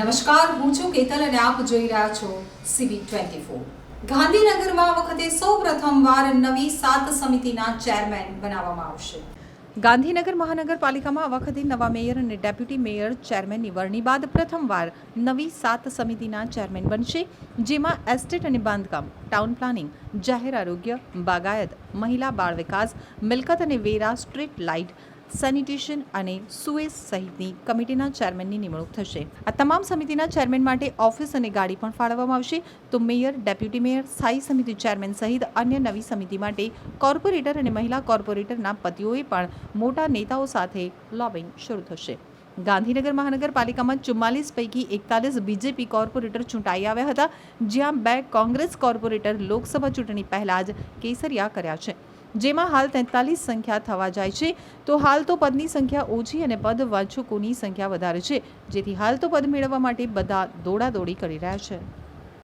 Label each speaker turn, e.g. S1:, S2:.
S1: નમસ્કાર, હું છું કેતલ અને આપ જોઈ રહ્યા છો સીબી ટ્વેન્ટી ગાંધીનગરમાં વખતે સૌ પ્રથમવાર નવી સાત સમિતિના ચેરમેન બનાવવામાં આવશે. ગાંધીનગર મહાનગરપાલિકામાં આ વખતે નવા મેયર અને ડેપ્યુટી મેયર ચેરમેનની વરણી બાદ પ્રથમવાર નવી સાત સમિતિના ચેરમેન બનશે, જેમાં એસ્ટેટ અને બાંધકામ, ટાઉન પ્લાનિંગ, જાહેર આરોગ્ય, બાગાયત, મહિલા બાળ વિકાસ, મિલકત અને વેરા, સ્ટ્રીટ લાઇટ સેનિટેશન અને સુએઝ સહિતની કમિટીના ચેરમેનની નિમણૂક થશે. આ તમામ સમિતિના ચેરમેન માટે ઓફિસ અને ગાડી પણ ફાળવવામાં આવશે. તો મેયર, ડેપ્યુટી મેયર, સ્થાયી સમિતિ ચેરમેન સહિત અન્ય નવી સમિતિ માટે કોર્પોરેટર અને મહિલા કોર્પોરેટરના પતિઓએ પણ મોટા નેતાઓ સાથે લોબિંગ શરૂ થશે. ગાંધીનગર મહાનગરપાલિકામાં ચુમ્માલીસ પૈકી એકતાલીસ બીજેપી કોર્પોરેટર ચૂંટાઈ આવ્યા હતા, જ્યાં બે કોંગ્રેસ કોર્પોરેટર લોકસભા ચૂંટણી પહેલા જ કેસરિયા કર્યા છે. જેમાં હાલ તેતાલીસ સંખ્યા થવા જાય છે. તો હાલ તો પદની સંખ્યા ઓછી અને પદ વાંચકોની સંખ્યા વધારે છે. જેથી હાલ તો પદ મેળવવા માટે બધા દોડાદોડી કરી રહ્યા છે.